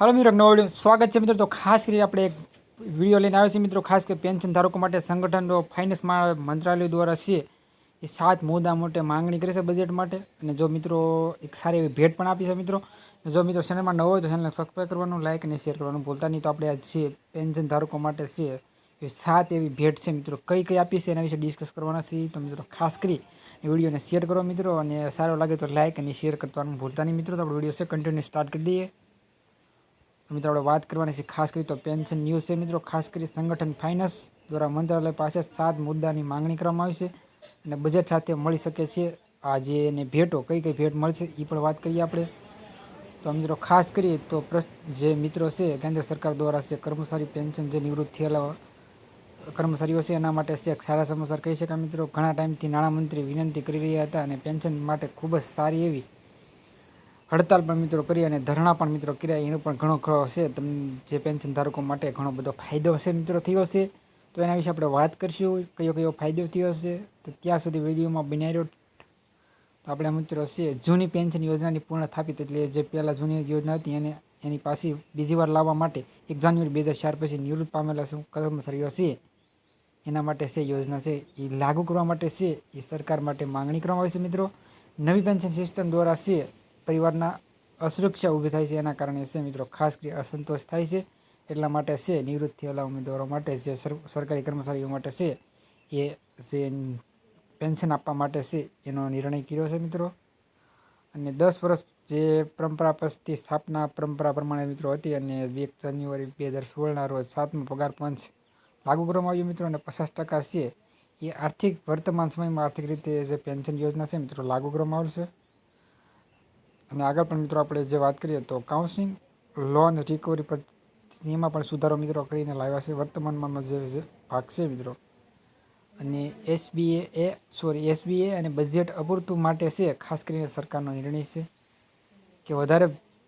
હાલો મિત્રો નવો વીડિયો. સ્વાગત છે મિત્રો. તો ખાસ કરી આપણે એક વીડિયો લઈને આવ્યો છે મિત્રો. ખાસ કરી પેન્શન ધારકો માટે સંગઠનો ફાઇનાન્સ મંત્રાલય દ્વારા છે. એ સાત મુદ્દા માટે માંગણી કરે છે બજેટ માટે. અને જો મિત્રો એક સારી એવી ભેટ પણ આપી છે મિત્રો. જો મિત્રો ચેનલમાં નવો હોય તો ચેનલને સબસ્ક્રાઈબ કરવાનું લાઇક અને શેર કરવાનું ભૂલતા નહીં. તો આપણે આ છે પેન્શન ધારકો માટે છે એ સાત એવી ભેટ છે મિત્રો. કઈ કઈ આપી છે એના વિશે ડિસ્કસ કરવાના છે તો મિત્રો ખાસ કરી વિડીયોને શેર કરો મિત્રો. અને સારો લાગે તો લાઇક અને શેર કરવાનું ભૂલતા નહીં મિત્રો. તો આપણે વીડિયો છે કન્ટિન્યુ સ્ટાર્ટ કરી દઈએ. મિત્રો, આપણે વાત કરવાની છે ખાસ કરી તો પેન્શન ન્યૂઝ છે. મિત્રો, ખાસ કરી સંગઠન ફાઇનાન્સ દ્વારા મંત્રાલય પાસે સાત મુદ્દાની માંગણી કરવામાં આવી છે અને બજેટ સાથે મળી શકે છે. આ જે એને ભેટો કઈ કઈ ભેટ મળશે એ પણ વાત કરીએ આપણે. તો મિત્રો, ખાસ કરીએ તો જે મિત્રો છે, કેન્દ્ર સરકાર દ્વારા છે, કર્મચારી પેન્શન જે નિવૃત્ત થયેલા કર્મચારીઓ છે, એના માટે છે, સારા સમાચાર કહી શકાય મિત્રો. ઘણા ટાઈમથી નાણામંત્રી વિનંતી કરી રહ્યા હતા અને પેન્શન માટે ખૂબ જ સારી એવી હડતાલ પણ મિત્રો કરી અને ધરણા પણ મિત્રો કર્યા. એનો પણ ઘણો ખરો છે તમને જે પેન્શન ધારકો માટે ઘણો બધો ફાયદો છે મિત્રો થયો હશે. તો એના વિશે આપણે વાત કરીશું. કયો કયો ફાયદો થયો હશે. તો ત્યાં સુધી વિડીયોમાં બનાવ્યો તો આપણે મિત્રો છે જૂની પેન્શન યોજનાની પૂર્ણ સ્થાપિત એટલે જે પહેલાં જૂની યોજના હતી એને, એની પાછી બીજી વાર લાવવા માટે એક જાન્યુઆરી બે હજાર ચાર પછી નિવૃત્ત પામેલા શું? કર્મચારીઓ છે એના માટે છે યોજના છે. એ લાગુ કરવા માટે છે. એ સરકાર માટે માંગણી કરવામાં આવી છે મિત્રો. નવી પેન્શન સિસ્ટમ દ્વારા છે પરિવારના અસુરક્ષા ઊભી થાય છે, એના કારણે છે મિત્રો, ખાસ કરી અસંતોષ થાય છે. એટલા માટે છે, નિવૃત્ત થયેલા ઉમેદવારો માટે જે સર- સરકારી કર્મચારીઓ માટે છે, એ જે પેન્શન આપવા માટે છે, એનો નિર્ણય કર્યો છે મિત્રો. અને દસ વર્ષ જે પરંપરા પછથી સ્થાપના પરંપરા પ્રમાણે મિત્રો હતી અને એક જાન્યુઆરી બે હજાર સોળના રોજ સાતમો પગાર પંચ લાગુ કરવામાં આવ્યો મિત્રો અને પચાસ ટકા છે, એ આર્થિક વર્તમાન સમયમાં આર્થિક રીતે જે પેન્શન યોજના છે મિત્રો લાગુ કરવામાં આવશે. અને આગળ પણ મિત્રો આપણે જે વાત કરીએ તો કાઉન્સિલિંગ લોન રિકવરી પર એમાં પણ સુધારો મિત્રો કરીને લાવ્યા છે. વર્તમાનમાં જે ભાગ છે મિત્રો. અને એસબીએ એ સોરી એસબીએ અને બજેટ અપૂરતું માટે છે, ખાસ કરીને સરકારનો નિર્ણય છે કે વધારે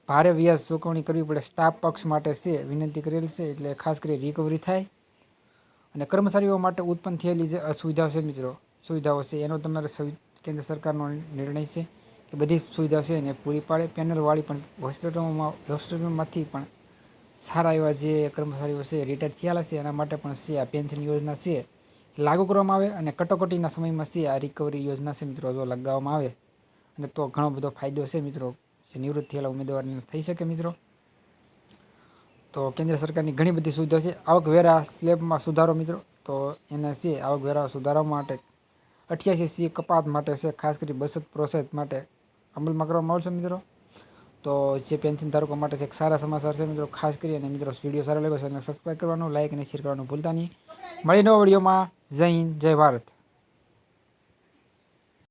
ભારે વ્યાજ ચૂકવણી કરવી પડે. સ્ટાફ પક્ષ માટે છે, વિનંતી કરેલ છે, એટલે ખાસ કરી રિકવરી થાય. અને કર્મચારીઓ માટે ઉત્પન્ન થયેલી જે અસુવિધાઓ છે મિત્રો, સુવિધાઓ છે, એનો તમારે કેન્દ્ર સરકારનો નિર્ણય છે. કે બધી સુવિધા છે એને પૂરી પાડે. પેનલવાળી પણ હોસ્પિટલોમાં, હોસ્પિટલમાંથી પણ સારા એવા જે કર્મચારીઓ છે રિટાયર થયેલા છે, એના માટે પણ છે આ પેન્શન યોજના છે. લાગુ કરવામાં આવે અને કટોકટીના સમયમાં છે આ રિકવરી યોજના છે મિત્રો, જો લગાવવામાં આવે. અને તો ઘણો બધો ફાયદો છે મિત્રો, જે નિવૃત્ત થયેલા ઉમેદવારને થઈ શકે મિત્રો. તો કેન્દ્ર સરકારની ઘણી બધી સુવિધા છે. આવકવેરા સ્લેબમાં સુધારો મિત્રો, તો એને છે આવકવેરા સુધારવા માટે અઠ્યાસી સી કપાત માટે છે, ખાસ કરી બચત પ્રોસેસ માટે અમલમાં કરવામાં આવશે મિત્રો. તો જે પેન્શન ધારકો માટે છે, એક સારા સમાચાર છે મિત્રો. ખાસ કરી અને મિત્રો, વીડિયો સારો લાગ્યો છે સબસ્ક્રાઈબ કરવાનું લાઇક અને શેર કરવાનું ભૂલતા નહીં. મળી નવા વિડીયોમાં. જય હિન્દ, જય ભારત.